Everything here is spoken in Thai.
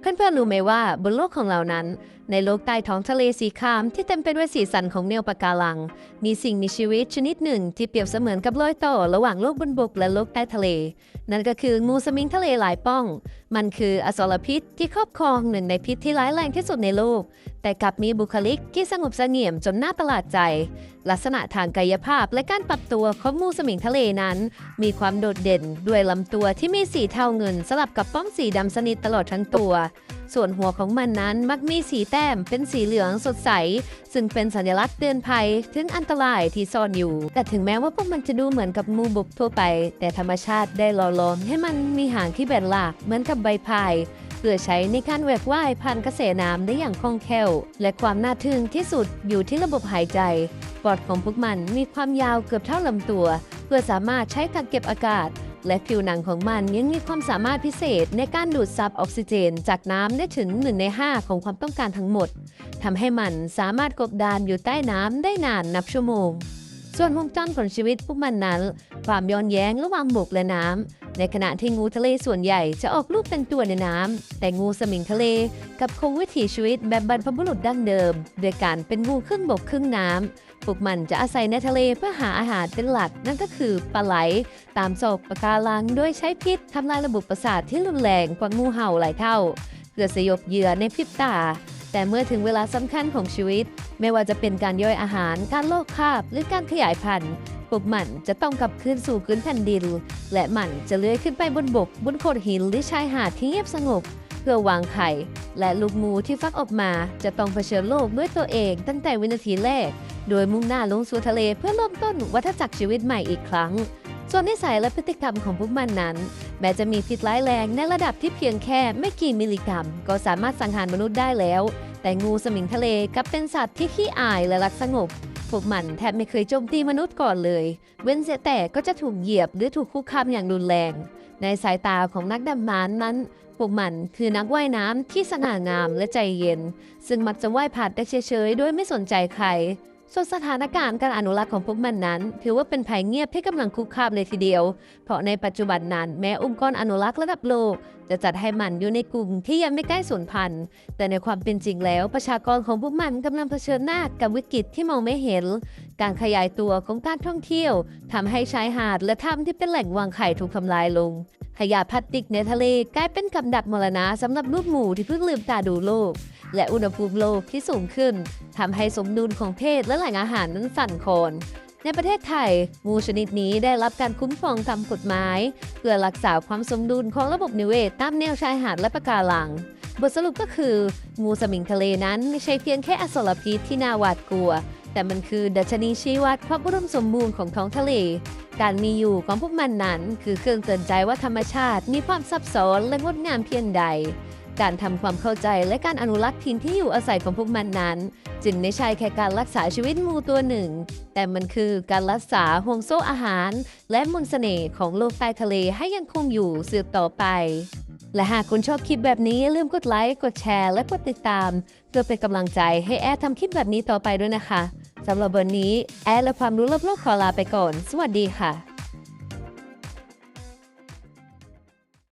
เพื่อนๆรู้ไหมว่าบนโลกของเรานั้น ในโลกใต้ท้องทะเลสีครามที่เต็มไปด้วยสีสันของแนวปะการัง มีสิ่งมีชีวิตชนิดหนึ่งที่เปรียบเสมือนกับรอยต่อระหว่างโลกบนบกและโลกใต้ทะเล นั่นก็คืองูสมิงทะเลหลายป้อง มันคืออสรพิษที่ครอบครองหนึ่งในพิษที่ร้ายแรงที่สุดในโลก แต่กลับมีบุคลิกที่สงบเสงี่ยมจนน่าประหลาดใจ ลักษณะทางกายภาพและการปรับตัวของงูสมิงทะเลนั้น มีความโดดเด่นด้วยลำตัวที่มีสีเทาเงินสลับกับป้องสีดำสนิทตลอดทั้งตัว ส่วนหัวของมันนั้นมักมีสีแต้มเป็นสีเหลืองสดใส ซึ่งเป็นสัญลักษณ์เตือนภัยถึงอันตรายที่ซ่อนอยู่ แต่ถึงแม้ว่าพวกมันจะดูเหมือนกับงูบุกทั่วไป แต่ธรรมชาติได้หล่อหลอมให้มันมีหางที่แบนหลากเหมือนกับใบพายเพื่อใช้ในการแหวกว่ายผ่านกระแสน้ำได้อย่างคล่องแคล่ว และความน่าทึ่งที่สุดอยู่ที่ระบบหายใจ ปอดของพวกมันมีความยาวเกือบเท่าลำตัว เพื่อสามารถใช้กักเก็บอากาศ และผิวหนังของมันยังมีความสามารถพิเศษในการดูดซับออกซิเจน จากน้ำได้ถึง 1 ใน 5 ของความต้องการทั้งหมดทำให้มันสามารถกบดานอยู่ใต้น้ำได้นานนับชั่วโมง ส่วนวงจรของชีวิตพวกมันนั้น ความย้อนแย้งระหว่างบกและน้ำ ในขณะที่งูทะเลส่วนใหญ่จะออกลูกเป็นตัวในน้ำ แต่งูสมิงทะเลกับคงวิถีชีวิตแบบบรรพบุรุษดั้งเดิม โดยการเป็นงูครึ่งบกครึ่งน้ำพวกมันจะอาศัยในทะเลเพื่อหาอาหารเป็นหลัก นั่นก็คือปลาไหล ตามศอกปะการังโดยใช้พิษทำลายระบบประสาทที่รุนแรงกว่างูเห่าหลายเท่าเพื่อสยบเหยื่อในพริบตาแต่เมื่อถึงเวลาสำคัญของชีวิต ไม่ว่าจะเป็นการย่อยอาหาร การโลกคาบ หรือการขยายพันธุ์ พวกมันจะต้องกลับคืนสู่พื้นแผ่นดิน และมันจะเลื้อยขึ้นไปบนบก บนโขดหินหรือชายหาดที่เงียบสงบ เพื่อวางไข่ และลูกงูที่ฟักออกมา จะต้องเผชิญโลกด้วยตัวเองตั้งแต่วินาทีแรก โดยมุ่งหน้าลงสู่ทะเลเพื่อเริ่มต้นวัฏจักรชีวิตใหม่อีกครั้ง ส่วนนิสัยและพฤติกรรมของพวกมันนั้น แม้จะมีพิษร้ายแรงในระดับที่เพียงแค่ไม่กี่มิลลิกรัม ก็สามารถสังหารมนุษย์ได้แล้ว แต่งูสมิงทะเลกลับเป็นสัตว์ที่ขี้อายและรักสงบ พวกมันแทบไม่เคยโจมตีมนุษย์ก่อนเลย เว้นเสียแต่ก็จะถูกเหยียบหรือถูกคุกคามอย่างรุนแรง ในสายตาของนักดำน้ำนั้น พวกมันคือนักว่ายน้ำที่สง่างามและใจเย็น ซึ่งมักจะว่ายผ่านได้เฉยๆโดยไม่สนใจใคร ส่วนสถานการณ์การอนุรักษ์ของพวกมันนั้น ถือว่าเป็นภัยเงียบที่กำลังคุกคามเลยทีเดียว เพราะในปัจจุบันนั้นแม้องค์กรอนุรักษ์ระดับโลก จะจัดให้มันอยู่ในกลุ่มที่ยังไม่ใกล้สูญพันธุ์ แต่ในความเป็นจริงแล้วประชากรของพวกมันกำลังเผชิญหน้ากับวิกฤตที่มองไม่เห็น การขยายตัวของการท่องเที่ยวทำให้ชายหาดและถ้ำที่เป็นแหล่งวางไข่ถูกทำลายลง ขยะพลาสติกในทะเลกลายเป็นกับดักมรณะสำหรับลูกหมูที่เพิ่งลืมตาดูโลก และอุณหภูมิโลกที่สูงขึ้นทำให้สมดุลของเพศและแหล่งอาหารนั้นสั่นคลอนในประเทศไทยงูชนิดนี้ได้รับการคุ้มครองตามกฎหมาย เพื่อรักษาความสมดุลของระบบนิเวศตามแนวชายหาดและปะการัง บทสรุปก็คือ งูสมิงทะเลนั้นไม่ใช่เพียงแค่อสรพิษที่น่าหวาดกลัว แต่มันคือดัชนีชี้วัดความอุดมสมบูรณ์ของท้องทะเล การมีอยู่ของพวกมันนั้น คือเครื่องเตือนใจว่าธรรมชาติมีความซับซ้อนและงดงามเพียงใด การทำความเข้าใจและการอนุรักษ์ถิ่นที่อยู่อาศัยของพวกมันนั้น จึงไม่ใช่แค่การรักษาชีวิตงูตัวหนึ่ง แต่มันคือการรักษาห่วงโซ่อาหาร และมนต์เสน่ห์ของโลกใต้ทะเลให้ยังคงอยู่สืบต่อไปและหากคุณชอบคลิปแบบนี้อย่าลืมกดไลค์ กดแชร์ และกดติดตาม เพื่อเป็นกำลังใจให้แอดทำคลิปแบบนี้ต่อไปด้วยนะคะ สำหรับวันนี้ แอดและความรู้รอบโลกขอลาไปก่อน สวัสดีค่ะ